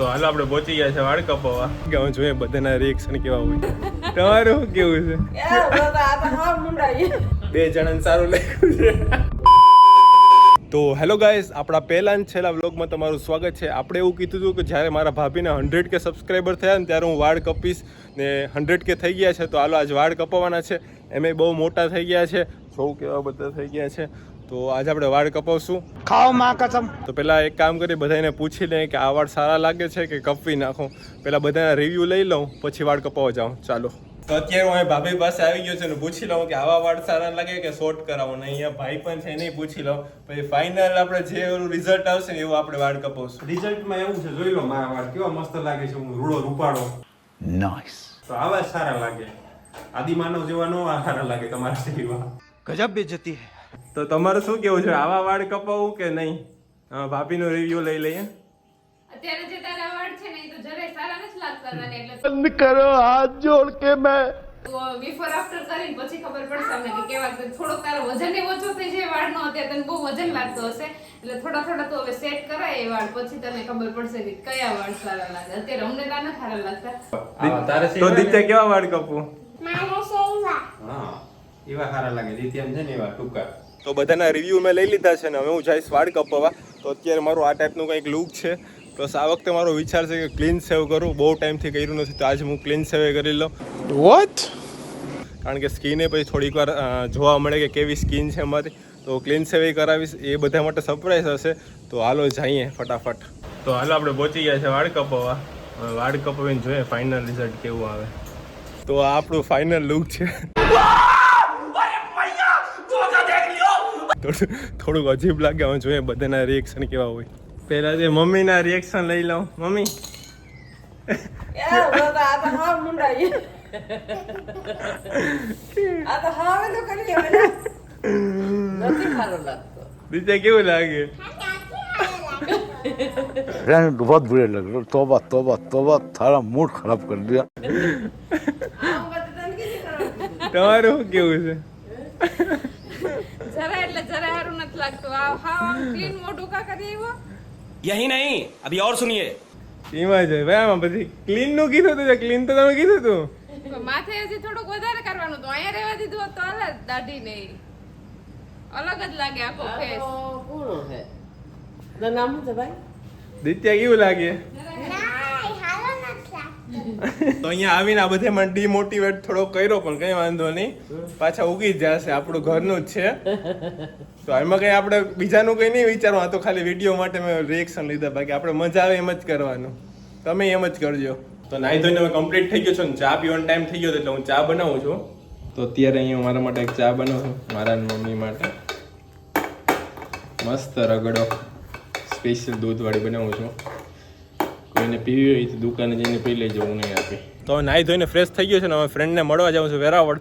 તો હાલ, આપણે પહોંચી ગયા છે વાળ કપાવવા કે હું જોઈએ બધાના રિએક્શન કેવા હોય. તમારું કેવું છે? બે જણાને સારું લાગ્યું છે. તો હેલો ગાઈઝ આપણા પહેલા અને છેલ્લા વ્લોગમાં તમારું સ્વાગત છે. આપણે એવું કીધું હતું કે જ્યારે મારા ભાભીને હંડ્રેડ કે સબસ્ક્રાઈબર થયા ને ત્યારે હું વાળ કપીશ ને હંડ્રેડ કે થઈ ગયા છે. તો હાલો, આજ વાળ કપાવવાના છે. એમ બહુ મોટા થઈ ગયા છે. જોઉં કેવા બધા થઈ ગયા છે. તો આજે આપણે વાળ કપાવશું. ખાઓ માં કસમ તો પહેલાં એક કામ કરી બધાને પૂછી લઈએ કે આ વાળ સારા લાગે છે કે કપવી નાખું. પહેલાં બધાના રિવ્યૂ લઈ લઉં પછી વાળ કપાવવા જાઉં. ચાલો. તો અત્યારે હું અહીં ભાભી પાસે આવી ગયો છું ને પૂછી લઉં કે આવા વાળ સારા લાગે કે શોર્ટ કરાવો? ને અહીંયા ભાઈ પણ છે નહીં પૂછી લઉં. પછી ફાઇનલ આપણે જે રિઝલ્ટ આવશે ને એવું આપણે વાળ કપાવશું. રિઝલ્ટમાં એવું છે જોઈ લો મારા વાળ કેવા મસ્ત લાગે છે હું રૂડો રૂપાડો નાઇસ તો આવા સારા લાગે. આદિમાનવ જેવા નો સારા લાગે તમારા જેવા ગજબ બેજતી હે. તો તમારું શું કેવું છે? આવા વાળ કપાવું કે નહીં? ભાભીનો રિવ્યૂ લઈ લઈએ. અત્યારે જે તારા વાળ છે ને એ તો જરાય સારા નથી લાગતા તને એટલે બંધ કરો હાથ જોડ કે મેં. બિફોર આફ્ટર કરીને પછી ખબર પડશે અમને કે કેવા છે. થોડોક તારો વજન એ ઓછો થઈ જાય વાળનો અત્યારે તને બહુ વજન લાગતો હશે. એટલે થોડા થોડા તો હવે સેટ કરાય એ વાળ પછી તને ખબર પડશે કે કયા વાળ સારા લાગે. અત્યારે અમને ના સારા લાગતા. તો સેવા? દિત્યા કેવા વાળ કપવું? હા. એવા સારા લાગે દિત્યામ છે ને એવા ટૂંકા. તો બધાના રિવ્યૂ મેં લઈ લીધા છે ને હવે હું જઈશ વાળ કપાવવા તો અત્યારે મારું આ ટાઈપનું કંઈક લુક છે. પ્લસ આ વખતે મારો વિચાર છે કે ક્લીન સેવ કરું. બહુ ટાઈમથી કર્યું નથી તો આજે હું ક્લીન સેવ કરી લઉં. વોટ કારણ કે સ્કીને પછી થોડીક વાર જોવા મળે કે કેવી સ્કીન છે મારી તો ક્લીન સેવ કરાવીશ. એ બધા માટે સરપ્રાઈઝ હશે. તો હાલો જઈએ ફટાફટ. તો હાલો આપણે પહોંચી ગયા છે વાળ કપવા. વાળ કપાવીને જોઈએ ફાઇનલ રિઝલ્ટ કેવું આવે. તો આ આપણું ફાઇનલ લુક છે થોડું થોડુંક અજીબ લાગે હવે જોઈએ બધાના રિએક્શન કેવા હોય પહેલા જે મમ્મીના રિએક્શન લઈ લઉં મમ્મી એ બધા આ તો હા મુંડાઈ આ તો હા હવે તો કરી હવે ને. નથી સારો લાગતો બીજા કેવું લાગે रहने दो बहुत बुरे लग रहे हो तौबा तौबा तौबा थारा मूड खराब कर दिया આમ બધું તને કીધી કરવાનું. તમારું શું કેવું છે જરા એટલે જરા હારું નથી લાગતું. આ હાવ આમ ક્લીન મોઢું કા કરી આવ્યો? યહી નહીં અભી ઓર સુનિયે. એમાં જ ભાઈ આમાં પછી ક્લીનનું કીધું તું ક્લીન તો તમે કીધું તું. માથે હજી થોડુંક વધારે કરવાનું તો અહીંયા રહેવા દીધું હોત તો અલગ દાઢી નહીં અલગ જ લાગે આખો ફેસ. નામ છે ભાઈ? દિત્યા કેવું લાગે? ના હાલો નથી લાગતું. તો અહીંયા આવીને આ બધે મને ડીમોટિવેટ થોડો કર્યો, પણ કઈ વાંધો નહીં. પાછા ઉગી જશે, આપણું ઘરનું જ છે. તો એમાં કઈ આપણે બીજાનું કઈ નહીં વિચારવું, આ તો ખાલી વીડિયો માટે મેં રિએક્શન લીધા, બાકી આપણે મજા આવે એમ જ કરવાનું. તમે એમ જ કરજો. તો નાઈ ધોઈને હવે કમ્પ્લીટ થઈ ગયો છું ને, ચા પીવાનો ટાઈમ થઈ ગયો એટલે હું ચા બનાવું છું. તો અત્યારે અહીંયા મારા માટે એક ચા બનાવું મારા મમ્મી માટે. મસ્ત રગડો સ્પેશિયલ દૂધવાળી બનાવું છું. તો એને પીવી હોય તો દુકાને જઈને પી લેજો હું નહીં આપી. તો નાહી ધોઈને ફ્રેશ થઈ ગયો છે ને અમે ફ્રેન્ડને મળવા જાઉં છું વેરાવળ.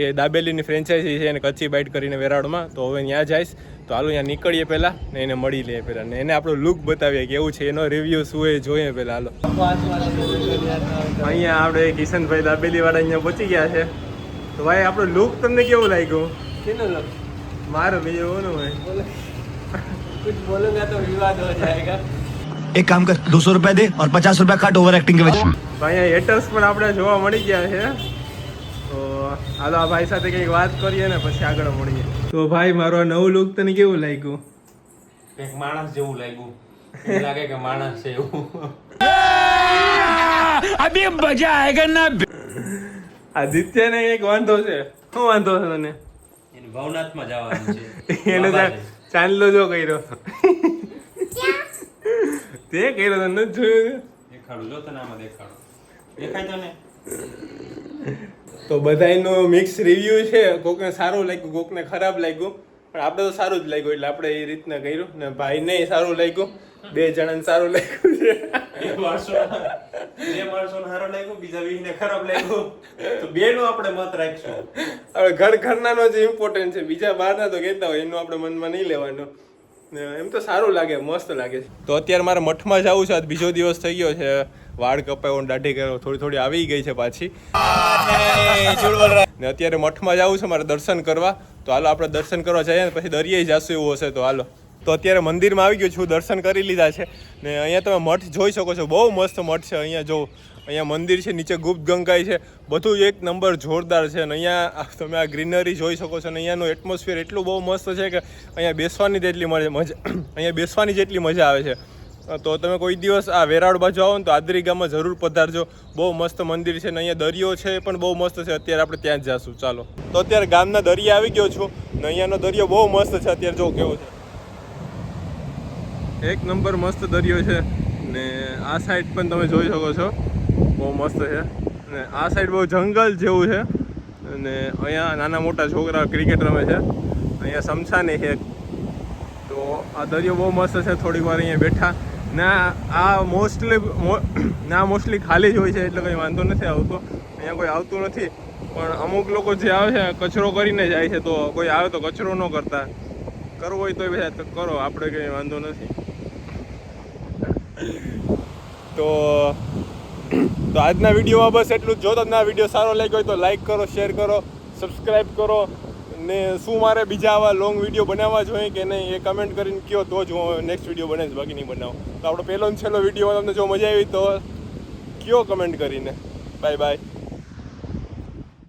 એ દાબેલીની ફ્રેન્ચાઇઝી છે એને કચ્છી બાઇટ કરીને વેરાવળમાં. તો હવે ત્યાં જઈશ. તો હાલો ત્યાં નીકળીએ પહેલાં ને એને મળી લઈએ પહેલાં. ને એને આપણો લુક બતાવીએ કેવું છે એનો રિવ્યૂ શું એ જોઈએ પહેલાં. હાલો. અહીંયા આપણે કિશનભાઈ દાબેલીવાળા અહીંયા પહોંચી ગયા છે. તો ભાઈ આપણો લુક તમને કેવું લાગ્યું? મારો બીજો ઓનો ભાઈ કુછ બોલુંગા તો વિવાદ હો એક કામ કર દોસો રૂપિયા દે ઓર પચાસ રૂપિયા કાટ ઓવર એક્ટિંગ કે વચ્ચે. હેટર્સ પણ આપણે જોવા મળી ગયા છે. તો હાલો આ ભાઈ સાથે કંઈક વાત કરીએ ને પછી આગળ મળીએ. તો ભાઈ મારો નવું લુક તને કેવું લાગ્યું? એક માણસ જેવું લાગ્યું. લાગે કે માણસ છે એવું. અભી મજા આયેગા ના? આદિત્યને એક વાંધો છે. શું વાંધો છે તને? ભવનાથમાં જવાનું છે. એને ચાંદલો જો કર્યો. તે કર્યો તને નથી જોયું દેખાડું જો તને આમાં દેખાડું. દેખાય તને? તો બધાનો મિક્સ રિવ્યુ છે. કોકને સારું લાગ્યું કોકને ખરાબ લાગ્યું. પણ આપણે તો સારું જ લાગ્યું એટલે આપણે એ રીતના કર્યું. ને ભાઈને સારું લાગ્યું. બે જણાને સારું લાગ્યું છે. બે માણસો બે સારો લાગ્યું બીજા વીસને ખરાબ લાગ્યું. તો બેનું આપણે મત રાખશું. હવે ઘર ઘરનાનો જે ઇમ્પોર્ટન્ટ છે. બીજા બહારના તો કહેતા હોય એનું આપણે મનમાં નહીં લેવાનું. ને એમ તો સારું લાગે મસ્ત લાગે. છે તો અત્યારે મારે મઠમાં જવું છે આજ બીજો દિવસ થઈ ગયો છે. વાળ કપાયો દાઢી કર્યો થોડી થોડી આવી ગઈ છે પાછી. ને અત્યારે મઠમાં જવું છે મારે દર્શન કરવા. તો હાલો આપણે દર્શન કરવા જઈએ ને પછી દરિયે જશું એવું હશે તો હાલો. તો અત્યારે મંદિરમાં આવી ગયો છું દર્શન કરી લીધા છે. ને અહીંયા તમે મઠ જોઈ શકો છો બહુ મસ્ત મઠ છે અહીંયા જો અહીંયા મંદિર છે, નીચે ગુપ્ત ગંગાઈ છે. બધું એક નંબર જોરદાર છે અને અહીંયા તમે આ ગ્રીનરી જોઈ શકો છો અને અહીંયાનું એટમોસ્ફિયર એટલું બહુ મસ્ત છે કે અહીંયા બેસવાની જેટલી મજા અહીંયા બેસવાની જેટલી મજા આવે છે. તો તમે કોઈ દિવસ આ વેરાવળ બાજુ આવો ને તો આદરી ગામમાં જરૂર પધારજો. બહુ મસ્ત મંદિર છે ને અહીંયા દરિયો છે પણ બહુ મસ્ત છે. અત્યારે આપણે ત્યાં જ જાશું. ચાલો. તો અત્યારે ગામના દરિયા આવી ગયો છું ને અહીંયાનો દરિયો બહુ મસ્ત છે. અત્યારે જો કેવો છે. એક નંબર મસ્ત દરિયો છે ને આ સાઈડ પણ તમે જોઈ શકો છો. બહુ મસ્ત છે. ને આ સાઈડ બહુ જંગલ જેવું છે. અને અહીંયા નાના મોટા છોકરા ક્રિકેટ રમે છે. અહીંયા સમસાને છે તો આ દરિયો બહુ મસ્ત છે. થોડીક વાર અહીંયા બેઠા. ના, આ મોસ્ટલી ના મોસ્ટલી ખાલી જ હોય છે એટલે કંઈ વાંધો નથી આવતો. અહીંયા કોઈ આવતું નથી. પણ અમુક લોકો જે આવે છે, કચરો કરીને જાય છે, તો કોઈ આવે તો કચરો ન કરતા. કરવો હોય તો બધા કરો. આપણે કંઈ વાંધો નથી. તો તો આજના વિડીયોમાં બસ એટલું જ. જો તમને આ વીડિયો સારો લાગ્યો હોય તો લાઈક કરો શેર કરો સબસ્ક્રાઈબ કરો. ને શું મારે બીજા આવા લોંગ વીડિયો બનાવવા જોઈએ કે નહીં એ કમેન્ટ કરીને કહો તો જ હું નેક્સ્ટ વીડિયો બનાવીશ, બાકી નહીં બનાવું. તો આપણો પહેલો ને છેલ્લો વીડિયો તમને જો મજા આવી તો કયો કમેન્ટ કરીને. Bye bye